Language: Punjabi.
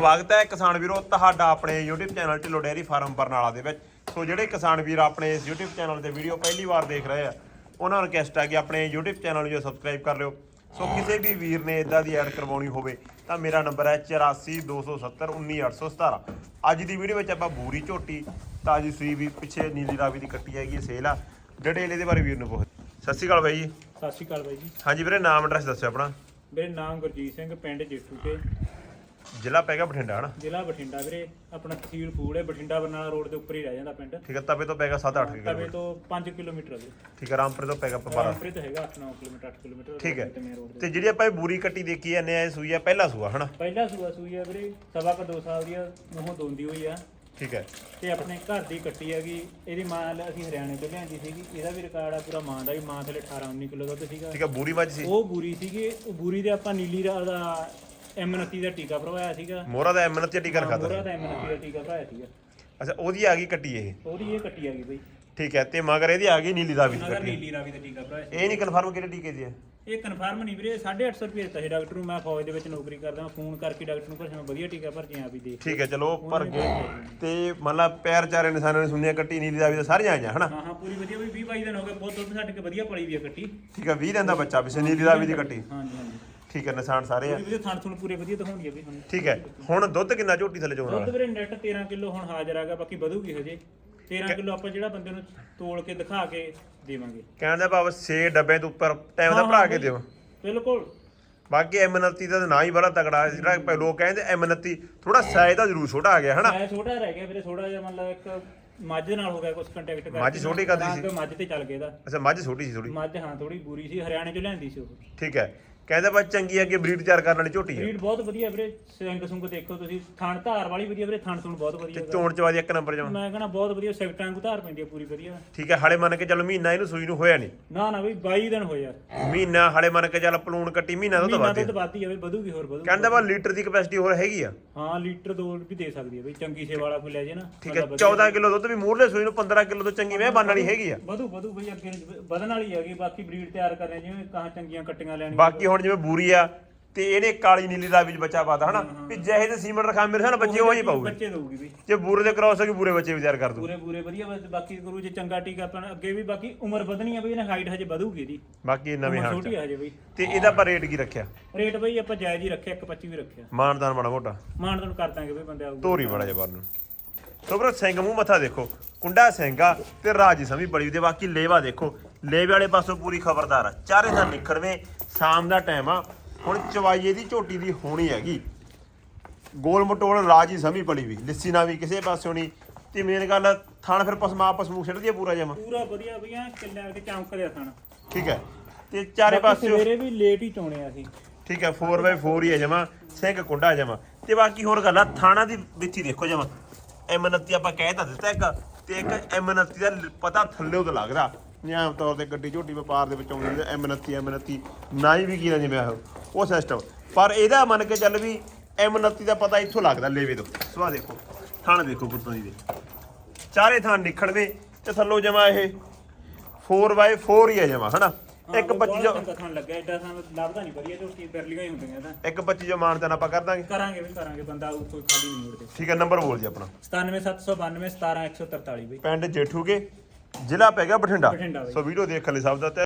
ਸਵਾਗਤ ਹੈ ਕਿਸਾਨ ਵੀਰੋ ਤੁਹਾਡਾ ਆਪਣੇ YouTube channel Dhillon dairy farm Barnala ਦੇ ਵਿੱਚ। ਸੋ ਜਿਹੜੇ ਕਿਸਾਨ ਵੀਰ ਆਪਣੇ ਇਸ YouTube ਚੈਨਲ ਤੇ ਵੀਡੀਓ ਪਹਿਲੀ ਵਾਰ ਦੇਖ ਰਹੇ ਆ ਉਹਨਾਂ ਨੂੰ ਰਿਕਵੈਸਟ ਹੈ ਕਿ ਆਪਣੇ YouTube ਚੈਨਲ ਨੂੰ ਜੋ ਸਬਸਕ੍ਰਾਈਬ ਕਰ ਲਿਓ। ਸੋ ਕਿਸੇ ਵੀ ਵੀਰ ਨੇ ਇਦਾਂ ਦੀ ਐਡ ਕਰਵਾਉਣੀ ਹੋਵੇ ਤਾਂ ਮੇਰਾ ਨੰਬਰ ਹੈ 8427191817 ਅੱਜ ਦੀ ਵੀਡੀਓ ਵਿੱਚ ਆਪਾਂ ਬੂਰੀ ਝੋਟੀ ਤਾਜੀ ਸੂਈ ਵੀ ਪਿੱਛੇ ਨੀਲੀ ਰਾਵੀ ਦੀ ਕੱਟੀ ਹੈਗੀ ਹੈ ਸੇਲ ਆ। ਡਿਟੇਲ ਇਹਦੇ ਬਾਰੇ ਵੀਰ ਨੂੰ ਪੁੱਛ। ਸਤਿ ਸ਼੍ਰੀ ਅਕਾਲ ਬਾਈ ਜੀ। ਸਤਿ ਸ਼੍ਰੀ ਅਕਾਲ ਬਾਈ ਜੀ। ਹਾਂਜੀ ਵੀਰੇ ਨਾਮ ਐਡਰੈਸ ਦੱਸਿਓ ਆਪਣਾ। ਮੇਰੇ ਨਾਮ ਗੁਰਜੀਤ ਸਿੰਘ ਪਿੰਡ ਜੇਠੂ ਕੇ ਜ਼ਿਲ੍ਹਾ ਪੈਗਾ ਬਠਿੰਡਾ ਹਨਾ? ਜ਼ਿਲ੍ਹਾ ਬਠਿੰਡਾ ਵੀਰੇ ਆਪਣਾ ਤਹਿਸੀਲ ਫੂਲ ਹੈ ਬਠਿੰਡਾ ਬਰਨਾਲਾ ਰੋਡ ਦੇ ਉੱਪਰ ਹੀ ਰਹਿ ਜਾਂਦਾ ਪਿੰਡ। ਠੀਕ ਹੈ ਤਵੇ ਤੋਂ ਪੈਗਾ 7-8 ਤਵੇ ਕਿਲੋਮੀਟਰ। ਤੋਂ 5 ਕਿਲੋਮੀਟਰ ਹੈ ਠੀਕ ਹੈ ਰਾਮਪੁਰ ਤੋਂ ਪੈਗਾ 12 ਰਾਮਪੁਰੇ ਤੋਂ ਹੈਗਾ 8-9 ਕਿਲੋਮੀਟਰ 8 ਕਿਲੋਮੀਟਰ ਠੀਕ ਹੈ। ਤੇ ਦੇ। ਜਿਹੜੀ ਆਪਾਂ ਇਹ ਬੂਰੀ ਕੱਟੀ ਦੇਖੀ ਜਾਂਦੇ ਆ ਇਹ ਸੂਈ ਆ ਪਹਿਲਾ ਸੂਆ ਹਨਾ? ਪਹਿਲਾ ਸੂਆ ਸੂਈ ਹੈ ਵੀਰੇ ਸਵਾ ਕ 2 ਸਾਲ ਦੀ ਆ ਮੂੰਹੋਂ ਦੋਂਦੀ ਹੋਈ ਆ। ਠੀਕ ਹੈ। ਤੇ ਆਪਣੇ ਘਰ ਦੀ ਕੱਟੀ ਹੈਗੀ ਇਹਦੀ ਮਾਂ ਅਸੀਂ ਹਰਿਆਣੇ ਤੋਂ ਲਿਆਂਦੀ ਸੀਗੀ ਇਹਦਾ ਵੀ ਰਿਕਾਰਡ ਆ ਪੂਰਾ ਮਾਂ ਦਾ ਵੀ ਮਾਂ ਥਲੇ 18-19 ਕਿਲੋ ਦੁੱਧ ਸੀਗਾ। ਠੀਕ ਹੈ ਬੂਰੀ ਮੱਝ ਸੀ? ਉਹ ਬੂਰੀ ਸੀਗੀ ਉਹ ਬੂਰੀ ਦੇ ਆਪਾਂ ਨੀਲੀ ਰਾ ਦਾ M29 ਦਾ ਟੀਕਾ ਭਰਵਾਇਆ ਸੀਗਾ। ਮੋਹਰਾ ਦਾ ਐਮਨਤ ਤੇ ਟਿਕਰ ਖਾਦਾ ਮੋਹਰਾ ਦਾ M29 ਦਾ ਟੀਕਾ ਭਰਾਇਆ ਸੀਗਾ। ਅੱਛਾ ਉਹਦੀ ਆ ਗਈ ਕੱਟੀ ਇਹ? ਉਹਦੀ ਇਹ ਕੱਟੀ ਆ ਗਈ ਬਈ। ਠੀਕ ਹੈ ਤੇ ਮਗਰ ਇਹਦੀ ਆ ਗਈ ਨੀਲੀ ਦੀ ਨਗਰ ਕੱਟੀ। ਨੀਲੀ ਰਾਵੀ ਦਾ ਟੀਕਾ ਭਰਾਇਆ ਸੀ। ਇਹ ਨਹੀਂ ਕਨਫਰਮ ਕਿਹੜੇ ਟੀਕੇ ਦੀ ਹੈ ਇਹ ਕਨਫਰਮ ਨਹੀਂ ਵੀਰੇ 850 ਰੁਪਏ ਦਿੱਤਾ ਸੀ ਡਾਕਟਰ ਨੂੰ। ਮੈਂ ਫੌਜ ਦੇ ਵਿੱਚ ਨੌਕਰੀ ਕਰਦਾ ਫੋਨ ਕਰਕੇ ਡਾਕਟਰ ਨੂੰ ਪੁੱਛਿਆ ਵਧੀਆ ਟੀਕਾ ਭਰ ਕੇ ਆ ਵੀ ਦੇ ਠੀਕ ਹੈ ਚਲੋ ਭਰ ਗਏ। ਤੇ ਮੰਨ ਲਾ ਪੈਰ ਚਾਰੇ ਨਿਸ਼ਾਨਾਂ ਨੇ ਸੁਣਿਆ ਕੱਟੀ ਨੀਲੀ ਦਾ ਸਾਰੀਆਂ ਆਈਆਂ ਹਨਾ? ਹਾਂ ਹਾਂ ਪੂਰੀ ਵਧੀਆ ਵੀ 20 22 ਦਿਨ ਹੋ ਗਏ ਬਹੁਤ ਦੁੱਧ ਛੱਡ ਕੇ ਵਧੀਆ ਪਲੀ ਵੀ ਆ ਕੱਟੀ। ਠੀਕ ਹੈ 20 ਦਿਨ ਦਾ ਬੱਚਾ ਪਿੱਛੇ ਨੀਲੀ ਰਾਵੀ ਦੀ ਕੱਟੀ। ਹਾਂਜੀ ਹਾਂਜੀ। ਠੀਕ ਹੈ ਨਿਸ਼ਾਨ ਸਾਰੇ ਆ? ਵਧੀਆ ਥਣ ਥਣ ਪੂਰੇ ਵਧੀਆ ਦਿਖਾਉਂਦੀ ਆ ਵੀ ਹੁਣ। ਠੀਕ ਹੈ। ਹੁਣ ਦੁੱਧ ਕਿੰਨਾ ਝੋਟੀ ਥੱਲੇ ਚੋਣ ਦੁੱਧ ਵਾਲਾ ਵੀਰੇ ਨੈਟ 13 ਕਿਲੋ ਹੁਣ ਹਾਜ਼ਰ ਆਗਾ ਬਾਕੀ ਵਧੂਗੀ ਹਜੇ। 13 ਕਿਲੋ ਆਪਾਂ ਜਿਹੜਾ ਬੰਦੇ ਨੂੰ ਤੋਲ ਕੇ ਦਿਖਾ ਕੇ ਦੇਵਾਂਗੇ। ਕਹਿਣ ਦਾ ਭਾਵ 6 ਡੱਬੇ ਤੋਂ ਉੱਪਰ ਟਾਈਮ ਦਾ ਭਰਾ ਕੇ ਦਿਓ। ਬਿਲਕੁਲ। ਬਾਕੀ M29 ਦਾ ਤਾਂ ਨਾਂ ਹੀ ਬੜਾ ਤਗੜਾ ਹੈ ਜਿਹੜਾ ਪ- ਲੋਕ ਕਹਿੰਦੇ M29 ਥੋੜਾ ਸਾਈਜ਼ ਦਾ ਜ਼ਰੂਰ ਛੋਟਾ ਆ ਗਿਆ ਹਨਾ? ਮੈਂ ਛੋਟਾ ਰਹਿ ਗਿਆ ਵੀਰੇ ਥੋੜਾ ਜਿਹਾ ਮਤਲਬ ਇੱਕ ਮੱਝ ਦੇ ਨਾਲ ਹੋ ਗਿਆ ਕੁਝ ਕੰਟੈਕਟ ਕਰਕੇ। ਮੱਝ ਛੋਟੀ ਕਰਦੀ ਸੀ? ਰੰਗ ਮੱਝ ਤੇ ਚੱਲ ਗਿਆ ਇਹਦਾ। ਅੱਛਾ ਮੱਝ ਛੋਟੀ ਸੀ ਥੋੜੀ ਮੱਝ ਹਾਂ ਥੋੜੀ ਬੁਰੀ ਸੀ ਹਰਿਆਣੇ ਚੋਂ ਲਿਆਂਦੀ ਸੀ ਉਹ। ਠੀਕ ਹੈ। ਕਹਿੰਦਾ ਬਾ ਚੰਗੀ ਅੱਗੇ ਬਰੀਡ ਤਿਆਰ ਕਰਨ ਵਾਲੀ ਝੋਟੀ ਹੈ ਬਰੀਡ ਬਹੁਤ ਵਧੀਆ ਵੀਰੇ ਸਿੰਗ ਸੁੰਗ ਦੇਖੋ ਤੁਸੀਂ। ਥਣ ਧਾਰ ਵਾਲੀ ਵਧੀਆ ਵੀਰੇ ਥਣ ਥਣ ਬਹੁਤ ਵਧੀਆ ਹੈਗਾ। ਚੋਣ ਚਵਾਦੀ ਇੱਕ ਨੰਬਰ ਜਮਾ ਮੈਂ ਕਹਿੰਦਾ ਬਹੁਤ ਵਧੀਆ ਸਿਫਟਾਂ ਨੂੰ ਧਾਰ ਪੈਂਦੀ ਆ ਪੂਰੀ ਵਧੀਆ। ਠੀਕ ਹੈ ਹਾਲੇ ਮੰਨ ਕੇ ਚੱਲ ਮਹੀਨਾ ਇਹਨੂੰ ਸੂਈ ਨੂੰ ਹੋਇਆ ਨਹੀਂ। ਨਾ ਨਾ ਬਈ 22 ਦਿਨ ਹੋਏ ਮਹੀਨਾ ਹਾਲੇ ਮੰਨ ਕੇ ਚੱਲ ਪਲੂਣ ਕੱਟੀ ਮਹੀਨਾ ਤੋਂ ਤਾਂ ਮਹੀਨਾ ਵੱਧ ਦੁੱਧ ਵੱਧਦੀ ਜਾਵੇ ਵਧੂਗੀ ਹੋਰ ਵਧੂਗੀ। ਕਹਿੰਦਾ ਬਾ ਲੀਟਰ ਦੀ ਕਪੈਸਿਟੀ ਹੋਰ ਹੈਗੀ ਆ। ਹਾਂ ਲੀਟਰ ਦੋ ਵੀ ਦੇ ਸਕਦੀ ਹੈ ਬਈ ਚੰਗੀ ਸੇਵਾ ਵਾਲਾ ਕੋਈ ਲੈ ਜੇ ਨਾ ਠੀਕ ਹੈ 14 ਕਿਲੋ ਦੁੱਧ ਵੀ ਮੂਰਲੇ ਸੂਈ ਨੂੰ 15 ਕਿਲੋ ਤੋਂ ਚੰਗੀ ਮੈਂ ਬਣਨ ਵਾਲੀ ਹੈਗੀ ਆ। ਵਧੂ ਵਧੂ ਬਈ ਅੱਗੇ ਵਧਣ ਵਾਲੀ ਹੈਗੀ ਬਾਕੀ ਬਰੀਡ ਤਿਆਰ ਕਰ ਰਹੇ ਜਿਵੇਂ ਕਹਾਂ ਚੰਗੀਆਂ ਕੱਟੀਆਂ ਲੈਣੀਆਂ। ਬਾਕੀ ਹੁਣ ਜਿਵੇਂ ਬੂਰੀ ਆ ਤੇ ਇਹਨੇ ਕਾਲੀ ਨੀਲੀ ਦਾ ਵਿੱਚ ਬੱਚਾ ਪਾਤਾ ਹਨਾ? ਵੀ ਜਿਹੇ ਤੇ ਸੀਮੈਂਟ ਰਖਾ ਮੇਰੇ ਸਾਨ ਬੱਚੇ ਉਹ ਹੀ ਪਾਉਗੇ ਬੱਚੇ ਦਊਗੀ ਬਈ ਜੇ ਬੂਰੇ ਦੇ ਕ੍ਰਾਸ ਹੋ ਬੂਰੇ ਬੱਚੇ ਵੀ ਤਿਆਰ ਕਰ ਦੂ ਪੂਰੇ ਪੂਰੇ ਵਧੀਆ ਬਸ ਬਾਕੀ ਗੁਰੂ ਜੇ ਚੰਗਾ ਟੀਕਾ ਆਪਣਾ ਅੱਗੇ ਵੀ ਬਾਕੀ ਉਮਰ ਵਧਣੀ ਆ ਬਈ ਇਹਨੇ ਹਾਈਟ ਹਜੇ ਵਧੂਗੀ ਇਹਦੀ। ਬਾਕੀ ਨਵੇਂ ਉਮਰ ਹਾਂ ਛੋਟੀ ਆ। ਹਜੇ ਬਈ ਤੇ ਇਹਦਾ ਪਰ ਰੇਟ ਕੀ ਰੱਖਿਆ? ਰੇਟ ਬਈ ਆਪਾਂ ਜਾਇਜ਼ ਹੀ ਰੱਖਿਆ 1.25 ਵੀ ਰੱਖਿਆ। ਮਾਨਦਾਨ ਮਾੜਾ ਮੋਟਾ। ਮਾਨ ਤੁਹਾਨੂੰ ਕਰ ਦਾਂਗੇ ਬਈ ਬੰਦੇ ਆਊਗਾ। ਧੋਰੀ ਬੜਾ ਜਬਰ ਨੂੰ। ਸੋ ਬਰੋ ਸਿੰਘ ਮੂੰਹ ਮੱਥਾ ਦੇਖੋ ਕੁੰਡਾ ਸਿੰਘਾ ਤੇ ਰਾਜੀ ਸਮੀ ਬੜੀ ਤੇ ਬਾਕੀ ਲੇਵਾ ਦੇਖੋ। ਲੇਵੇ ਵਾਲੇ ਪਾਸੋਂ ਪੂਰੀ ਖਬਰਦਾਰ। ਆ ਚਾਰੇ ਦਾ ਨਿਖੜਵੇਂ ਸ਼ਾਮ ਦਾ ਟਾਈਮ ਆ। ਹੁਣ ਚਵਾਈਏ ਦੀ ਝੋਟੀ ਦੀ ਹੋਣੀ ਹੈਗੀ। ਗੋਲ ਮਟੋਲ ਰਾਜੀ ਸਮੀ ਪੜੀ ਵੀ। ਲਿੱਸੀ ਨਾ ਵੀ ਕਿਸੇ ਪਾਸਿਓਂ ਨਹੀਂ ਤੇ ਮੇਨ ਗੱਲ ਥਾਣ ਫਿਰ ਪਸਮਾ ਪਸਮੂ ਛੱਡਦੀ ਆ ਪੂਰਾ ਜਮਾ। ਪੂਰਾ ਵਧੀਆ ਬਈਆਂ ਕਿੱਲਿਆਂ ਦੇ ਚਮਕਦੇ ਖਾਣਾ ਠੀਕ ਹੈ। ਤੇ ਚਾਰੇ ਪਾਸਿਓਂ ਸਵੇਰੇ ਵੀ ਲੇਟ ਹੀ ਚੋਣੇ ਆ ਸੀ ਠੀਕ ਹੈ 4x4 ਹੀ ਹੈ ਜਮਾ। ਸਿੰਘ ਕੁੰਡਾ ਜਮਾ। ਤੇ ਬਾਕੀ ਹੋਰ ਗੱਲ ਆ ਥਾਣਾ ਦੀ ਵਿੱਚ ਹੀ ਦੇਖੋ ਜਮਾ। M29 ਆਪਾਂ ਕਹਿ ਤਾਂ ਦਿੱਤਾ ਇੱਕ। ਤੇ ਇੱਕ M29 ਦਾ ਪਤਾ ਥੱਲੇ ਤੋਂ ਲੱਗਦਾ। ਜਿਵੇਂ ਆਮ ਤੌਰ ਤੇ ਗੱਡੀ ਝੋਟੀ ਵਪਾਰ ਦੇ ਵਿੱਚ ਆਉਂਦੀ ਹੈ M29 M29 ਨਾ ਹੀ ਵੀ ਕੀ ਨਾ ਜਿਵੇਂ ਆਹੋ, ਉਹ ਸਿਸਟਮ ਪਰ ਇਹਦਾ ਮੰਨ ਕੇ ਚੱਲ ਵੀ M29 ਦਾ ਪਤਾ ਇੱਥੋਂ ਲੱਗਦਾ ਲੇਵੇ ਤੋਂ। ਸਵਾ ਦੇਖੋ ਥਾਣ ਦੇਖੋ ਪੁੱਤਾਂ ਦੀ ਦੇ ਚਾਰੇ ਥਾਣ ਨਿਖੜਵੇਂ ਤੇ ਥੱਲੋਂ ਜਮਾ ਇਹ 4x4 ਹੀ ਹੈ ਜਮਾ ਹਨਾ? ਇੱਕ 25 ਜੋ ਚੰਗਾ ਖਾਣ ਲੱਗਾ ਐਡਾ ਸਾਨੂੰ ਲੱਭਦਾ ਨਹੀਂ ਵਧੀਆ ਝੋਟੀ ਬਿਰਲੀਆਂ ਹੀ ਹੁੰਦੀਆਂ ਇਹਦਾ। ਇੱਕ 25 ਜੋ ਮਾਨਦਾਨ ਆਪਾਂ ਕਰ ਦਾਂਗੇ। ਕਰਾਂਗੇ ਵੀ ਕਰਾਂਗੇ ਬੰਦਾ ਕੋਈ ਖਾਲੀ ਨਹੀਂ ਮੋੜਦੇ। ਠੀਕ ਹੈ ਨੰਬਰ ਬੋਲ ਜੀ ਆਪਣਾ। 97792 17143 ਬਈ। ਪਿੰਡ ਜੇਠੂਗੇ। ਜ਼ਿਲ੍ਹਾ ਪੈ ਗਿਆ ਬਠਿੰਡਾ ਬਠਿੰਡਾ ਬਾਈ। ਸੋ ਵੀਡੀਓ ਦੇਖਣ ਲਈ ਸਭ ਦਾ ਧੰਨ-